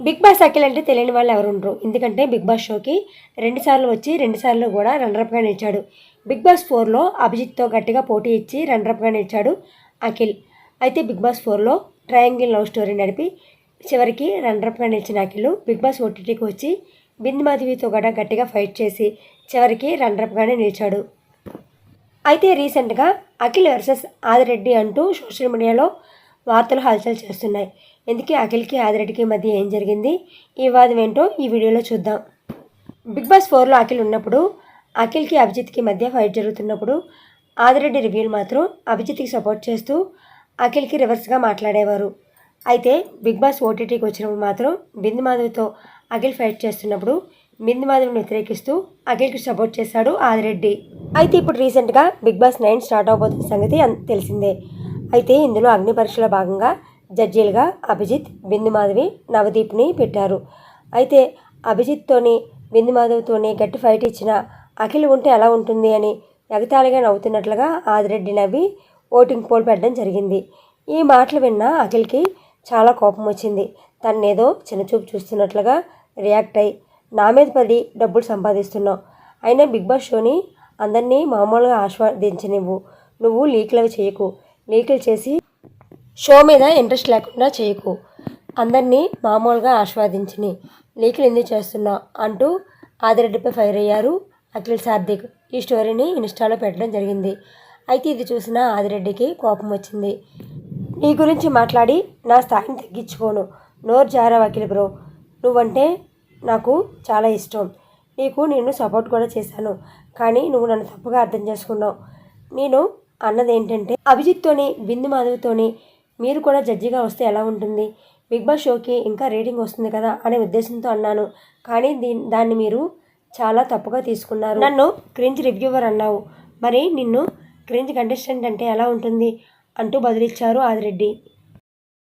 Big boss Akhil అంటే తెలియని వాళ్ళు ఎవరు ఉండరు. ఎందుకంటే బిగ్ బాస్ షోకి రెండుసార్లు వచ్చి రెండుసార్లు కూడా రన్నరప్గా నిలిచాడు. బిగ్ బాస్ ఫోర్లో అభిజిత్తో గట్టిగా పోటీ ఇచ్చి రన్నరప్గా నిలిచాడు అఖిల్. అయితే బిగ్ బాస్ ఫోర్లో ట్రయాంగిల్ లవ్ స్టోరీ నడిపి చివరికి రన్నరప్గా నిలిచిన అఖిల్ బిగ్ బాస్ ఓటీటీకి వచ్చి బిందు మాధవితో కూడా గట్టిగా ఫైట్ చేసి చివరికి రన్నరప్గానే నిలిచాడు. అయితే రీసెంట్గా అఖిల్ వర్సెస్ ఆదిరెడ్డి అంటూ సోషల్ మీడియాలో వార్తలు హల్చల్ చేస్తున్నాయి. ఎందుకే అఖిల్కి ఆదిరెడ్డికి మధ్య ఏం జరిగింది? ఈ వాదం ఏంటో ఈ వీడియోలో చూద్దాం. బిగ్ బాస్ ఫోర్లో అఖిల్ ఉన్నప్పుడు అఖిల్కి అభిజిత్కి మధ్య ఫైట్ జరుగుతున్నప్పుడు ఆదిరెడ్డి రివ్యూలు మాత్రం అభిజిత్కి సపోర్ట్ చేస్తూ అఖిల్కి రివర్స్గా మాట్లాడేవారు. అయితే బిగ్ బాస్ ఓటీటీకి వచ్చినప్పుడు మాత్రం బిందు మాధవ్తో అఖిల్ ఫైట్ చేస్తున్నప్పుడు బిందు మాధవ్ని వ్యతిరేకిస్తూ అఖిల్కి సపోర్ట్ చేశాడు ఆదిరెడ్డి. అయితే ఇప్పుడు రీసెంట్గా బిగ్ బాస్ నైన్ స్టార్ట్ అవబోతున్న సంగతి తెలిసిందే. అయితే ఇందులో అగ్నిపరీక్షల భాగంగా జడ్జీలుగా అభిజిత్ బిందు మాధవి నవదీప్ని పెట్టారు. అయితే అభిజిత్తోని బిందుమాధవ్తోని గట్టి ఫైట్ ఇచ్చిన అఖిల్ ఉంటే ఎలా ఉంటుంది అని ఎగతాళిగా నవ్వుతున్నట్లుగా ఆదిరెడ్డి నవ్వి ఓటింగ్ పోల్ పెట్టడం జరిగింది. ఈ మాటలు విన్న అఖిల్కి చాలా కోపం వచ్చింది. తన్నేదో చిన్నచూపు చూస్తున్నట్లుగా రియాక్ట్ అయ్యి నా మీద పడి డబ్బులు సంపాదిస్తున్నావు. అయినా బిగ్ బాస్ షోని అందరినీ మామూలుగా ఆస్వాదించనివ్వు. నువ్వు లీక్లవి చేయకు. లీకులు చేసి షో మీద ఇంట్రెస్ట్ లేకుండా చేయకు. అందరినీ మామూలుగా ఆస్వాదించని. లీకులు ఎందుకు చేస్తున్నావు అంటూ ఆదిరెడ్డిపై ఫైర్ అయ్యారు అఖిల్ సార్థిక్. ఈ స్టోరీని ఇన్స్టాలో పెట్టడం జరిగింది. అయితే ఇది చూసిన ఆదిరెడ్డికి కోపం వచ్చింది. నీ గురించి మాట్లాడి నా స్థాయిని తగ్గించుకోను. నోరు జారా వకీల్ బ్రో. నువ్వంటే నాకు చాలా ఇష్టం. నీకు నేను సపోర్ట్ కూడా చేశాను. కానీ నువ్వు నన్ను తప్పుగా అర్థం చేసుకున్నావు. నేను అన్నది ఏంటంటే అభిజిత్తోని బిందు మాధవ్తోని మీరు కూడా జడ్జిగా వస్తే ఎలా ఉంటుంది? బిగ్ బాస్ షోకి ఇంకా రేటింగ్ వస్తుంది కదా అనే ఉద్దేశంతో అన్నాను. కానీ దీని దాన్ని మీరు చాలా తప్పుగా తీసుకున్నారు. నన్ను క్రింజ్ రివ్యూవర్ అన్నావు. మరి నిన్ను క్రింజ్ కంటెస్టెంట్ అంటే ఎలా ఉంటుంది? అంటూ బదులిచ్చారు ఆదిరెడ్డి.